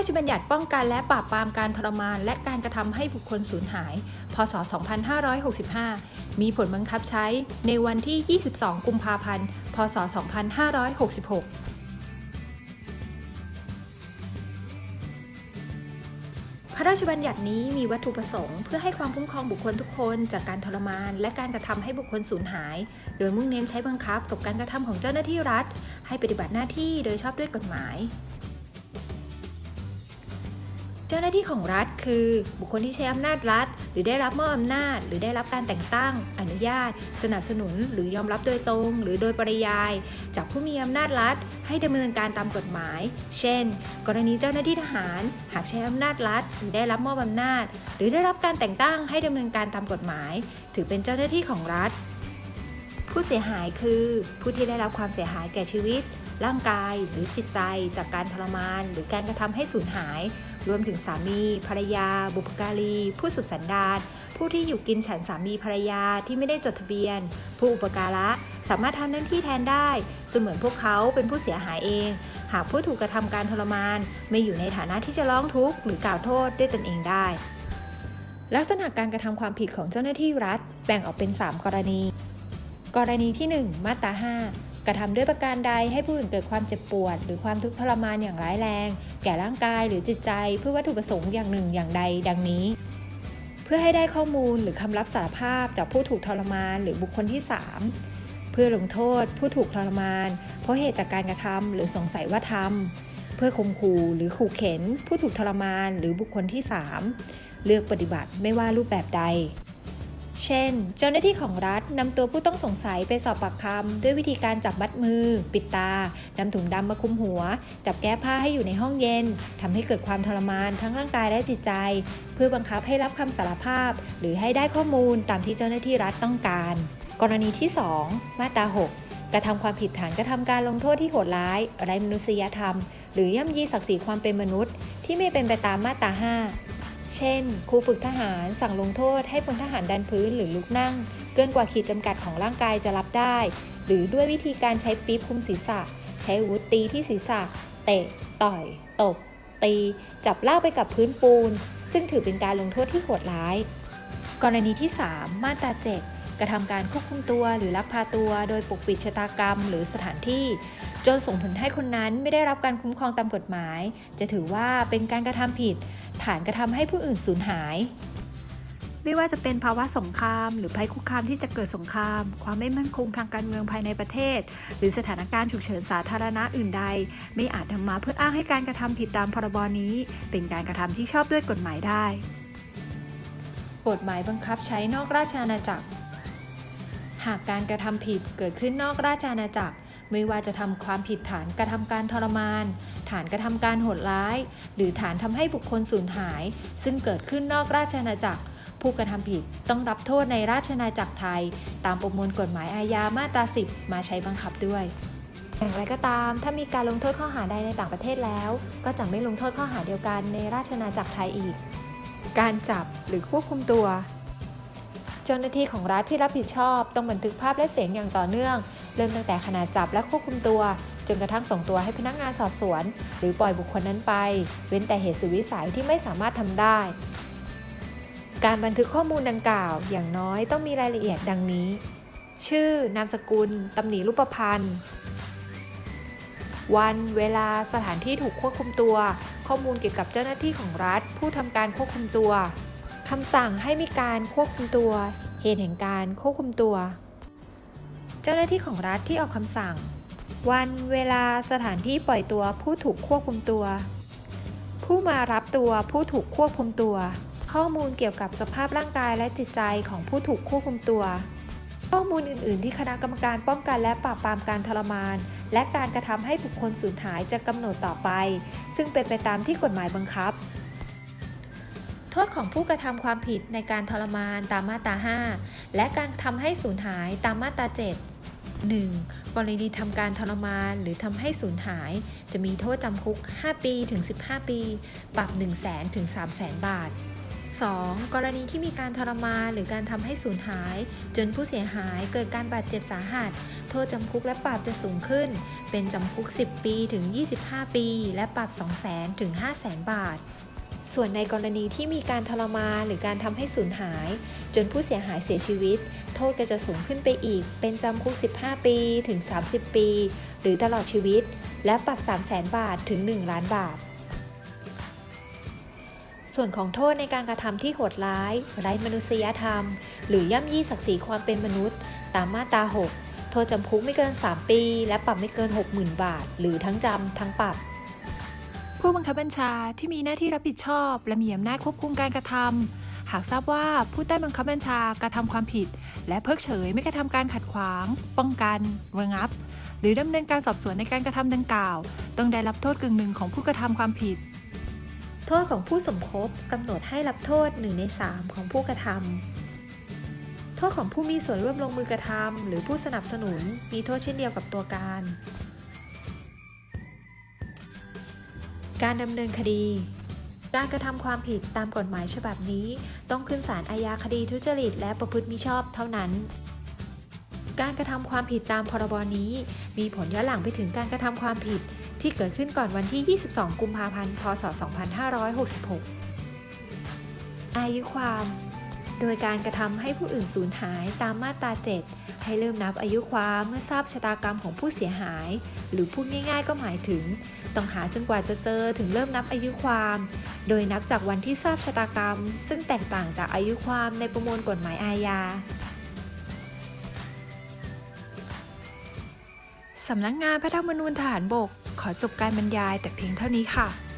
ราชบัญญัติป้องกันและปราบปรามการทรมาน และการกระทำให้บุคคลสูญหาย พศ 2565 มีผลบังคับใช้ในวันที่ 22 กุมภาพันธ์ พศ 2566พระราชบัญญัตินี้มีวัตถุประสงค์เพื่อให้ความคุ้มครองบุคคลทุกคนจากการทรมาน และการกระทำให้บุคคลสูญหาย โดยมุ่งเน้นใช้บังคับกับการกระทำของเจ้าหน้าที่รัฐ ให้ปฏิบัติหน้าที่โดยชอบด้วยกฎหมาย เจ้าหน้าที่ของรัฐคือ บุคคลที่ใช้อำนาจรัฐ หรือได้รับมอบอำนาจ หรือได้รับการแต่งตั้ง อนุญาต สนับสนุน หรือยอมรับโดยตรง หรือโดยปริยาย จากผู้มีอำนาจรัฐ ให้ดำเนินการตามกฎหมาย เช่น กรณีเจ้าหน้าที่ทหาร หากใช้อำนาจรัฐหรือได้รับมอบอำนาจ หรือได้รับการแต่งตั้งให้ดำเนินการตามกฎหมาย ถือเป็นเจ้าหน้าที่ของรัฐ ผู้เสียหายคือ ผู้ที่ได้รับความเสียหายแก่ชีวิต ร่างกายหรือจิตใจ จากการทรมาน หรือการกระทำให้สูญหาย รวมถึงสามี ภรรยา บุพการี ผู้สืบสันดานผู้ที่อยู่กินฉันสามีภรรยาที่ไม่ได้จดทะเบียน ผู้อุปการะสามารถทำหน้าที่แทนได้ เสมือนพวกเขาเป็นผู้เสียหายเอง หากผู้ถูกกระทำการทรมาน ไม่อยู่ในฐานะที่จะร้องทุกข์หรือกล่าวโทษด้วยตนเองได้ ลักษณะการกระทำความผิดของเจ้าหน้าที่รัฐ แบ่งออกเป็น 3 กรณี กรณีที่ 1 มาตรา 5 ระทำด้วยประการใดให้ผู้อื่นเกิดความเจ็บปวด หรือความทุกข์ทรมานอย่างร้ายแรง แก่ร่างกายหรือจิตใจเพื่อวัตถุประสงค์อย่างหนึ่งอย่างใด ดังนี้ เพื่อให้ได้ข้อมูลหรือคำรับสารภาพจากผู้ถูกทรมานหรือบุคคลที่ 3 เพื่อลงโทษ ผู้ถูกทรมาน เพราะเหตุจากการกระทำหรือสงสัยว่าทำเพื่อข่มขู่หรือขู่เข็น ผู้ถูกทรมานหรือบุคคลที่ 3 เลือกปฏิบัติไม่ว่ารูปแบบใด เช่น เจ้าหน้าที่ของรัฐนำตัวผู้ต้องสงสัยไปสอบปากคำด้วยวิธีการจับมัดมือ ปิดตานำถุงดำมาคุมหัว จับแก้ผ้าให้อยู่ในห้องเย็นทำให้เกิดความทรมานทั้งร่างกายและจิตใจ เพื่อบังคับให้รับคำสารภาพ หรือให้ได้ข้อมูลตามที่เจ้าหน้าที่รัฐต้องการ กรณีที่ 2 มาตรา 6กระทำความผิดฐานกระทำการลงโทษที่โหดร้ายไร้มนุษยธรรม หรือย่ำยีศักดิ์ศรีความเป็นมนุษย์ ที่ไม่เป็นไปตามมาตรา 5 เช่น ครูฝึกทหารสั่งลงโทษให้พลทหารดันพื้นหรือลุกนั่ง เกินกว่าขีดจำกัดของร่างกายจะรับได้ หรือด้วยวิธีการใช้ปี๊บคุมศีรษะ ใช้วุธตีที่ศีรษะ เตะ ต่อย ตบ ตี จับลากไปกับพื้นปูน ซึ่งถือเป็นการลงโทษที่โหดร้าย กรณีที่ 3 มาตรา7กระทำการควบคุมตัวหรือลักพาตัวโดยปกปิดชะตากรรมหรือสถานที่จนส่งผลให้คนนั้นไม่ได้รับการคุ้มครองตามกฎหมาย จะถือว่าเป็นการกระทำผิด ฐานกระทำให้ผู้อื่นสูญหาย ไม่ว่าจะเป็นภาวะสงคราม หรือภัยคุกคามที่จะเกิดสงคราม ความไม่มั่นคงทางการเมืองภายในประเทศ หรือสถานการณ์ฉุกเฉินสาธารณะอื่นใด ไม่อาจนำมาเพื่ออ้างให้การกระทำผิดตามพรบนี้ เป็นการกระทำที่ชอบด้วยกฎหมายได้ กฎหมายบังคับใช้นอกราชอาณาจักรหากการกระทำผิดเกิดขึ้นนอกราชอาณาจักร ไม่ว่าจะทำความผิดฐานกระทำการทรมาน ฐานกระทำการโหดร้าย หรือฐานทำให้บุคคลสูญหาย ซึ่งเกิดขึ้นนอกราชอาณาจักร ผู้กระทำผิดต้องรับโทษในราชอาณาจักรไทย ตามประมวลกฎหมายอาญามาตรา 10 มาใช้บังคับด้วยอย่างไรก็ตาม ถ้ามีการลงโทษข้อหาใดในต่างประเทศแล้ว ก็จะไม่ลงโทษข้อหาเดียวกันในราชอาณาจักรไทยอีก การจับหรือควบคุมตัว เจ้าหน้าที่ของรัฐที่รับผิดชอบต้องบันทึกภาพและเสียงอย่างต่อเนื่อง เริ่มตั้งแต่ขณะจับและควบคุมตัว จนกระทั่งส่งตัวให้พนักงานสอบสวน หรือปล่อยบุคคลนั้นไป เว้นแต่เหตุสุดวิสัยที่ไม่สามารถทำได้ การบันทึกข้อมูลดังกล่าว อย่างน้อยต้องมีรายละเอียดดังนี้ ชื่อ นามสกุลตำหนิรูปพรรณวันเวลาสถานที่ถูกควบคุมตัว ข้อมูลเกี่ยวกับเจ้าหน้าที่ของรัฐ ผู้ทำการควบคุมตัว คำสั่งให้มีการควบคุมตัว เหตุแห่งการควบคุมตัว เจ้าหน้าที่ของรัฐที่ออกคำสั่ง วันเวลาสถานที่ปล่อยตัวผู้ถูกควบคุมตัว ผู้มารับตัวผู้ถูกควบคุมตัว ข้อมูลเกี่ยวกับสภาพร่างกายและจิตใจของผู้ถูกควบคุมตัว ข้อมูลอื่น ๆ ที่คณะกรรมการป้องกันและปราบปรามการทรมาน และการกระทำให้บุคคลสูญหายจะกำหนดต่อไป ซึ่งเป็นไปตามที่กฎหมายบังคับ โทษของผู้กระทำความผิดในการทรมานตามมาตรา 5 และการทำให้สูญหายตามมาตรา 7 1. กรณีทำการทรมานหรือทำให้สูญหาย จะมีโทษจำคุก 5 ปีถึง 15 ปี ปรับ 1 0 0 0 0 0ถึง3 0 0 0 0 0 บาท 2. กรณีที่มีการทรมานหรือการทำให้สูญหาย จนผู้เสียหายเกิดการบาดเจ็บสาหัส โทษจำคุกและปรับจะสูงขึ้น เป็นจำคุก 10 ปีถึง 25 ปี และปรับ 200,000ถึง 500,000 บาท ส่วนในกรณีที่มีการทรมานหรือการทำให้สูญหาย จนผู้เสียหายเสียชีวิต โทษก็จะสูงขึ้นไปอีก เป็นจำคุก 15 ปีถึง 30 ปี หรือตลอดชีวิต และปรับ 300,000บาทถึง 1 ล้านบาท ส่วนของโทษในการกระทำที่โหดร้าย ไร้มนุษยธรรม หรือย่ำยี่ศักดิ์ศรีความเป็นมนุษย์ ตามมาตรา 6 โทษจำคุกไม่เกิน 3 ปี และปรับไม่เกิน 60,000 บาท หรือทั้งจำทั้งปรับ ผู้บังคับบัญชาที่มีหน้าที่รับผิดชอบ และมีอำนาจควบคุมการกระทำหากทราบว่าผู้ใต้บังคับบัญชากระทำความผิด และเพิกเฉยไม่กระทำการขัดขวาง ป้องกันระงับ หรือดำเนินการสอบสวนในการกระทำดังกล่าว ต้องได้รับโทษกึ่งหนึ่งของผู้กระทำความผิด โทษของผู้สมคบกำหนดให้รับโทษ1ใน3ของผู้กระทำโทษของผู้มีส่วนร่วมลงมือกระทำหรือผู้สนับสนุนมีโทษเช่นเดียวกับตัวการ การดำเนินคดี การกระทำความผิดตามกฎหมายฉบับนี้ ต้องขึ้นศาลอาญาคดีทุจริตและประพฤติมิชอบเท่านั้น การกระทำความผิดตามพรบนี้ มีผลย้อนหลังไปถึงการกระทำความผิด ที่เกิดขึ้นก่อนวันที่ 22 กุมภาพันธ์ พศ 2566 อายุความ โดยการกระทำให้ผู้อื่นสูญหายตามมาตรา 7 ให้เริ่มนับอายุความเมื่อทราบชะตากรรมของผู้เสียหาย หรือพูดง่ายๆ ก็หมายถึง ต้องหาจนกว่าจะเจอถึงเริ่มนับอายุความ โดยนับจากวันที่ทราบชะตากรรม ซึ่งแตกต่างจากอายุความในประมวลกฎหมายอาญาสำนักงานพระธรรมนูญทหารบก ขอจบการบรรยายแต่เพียงเท่านี้ค่ะ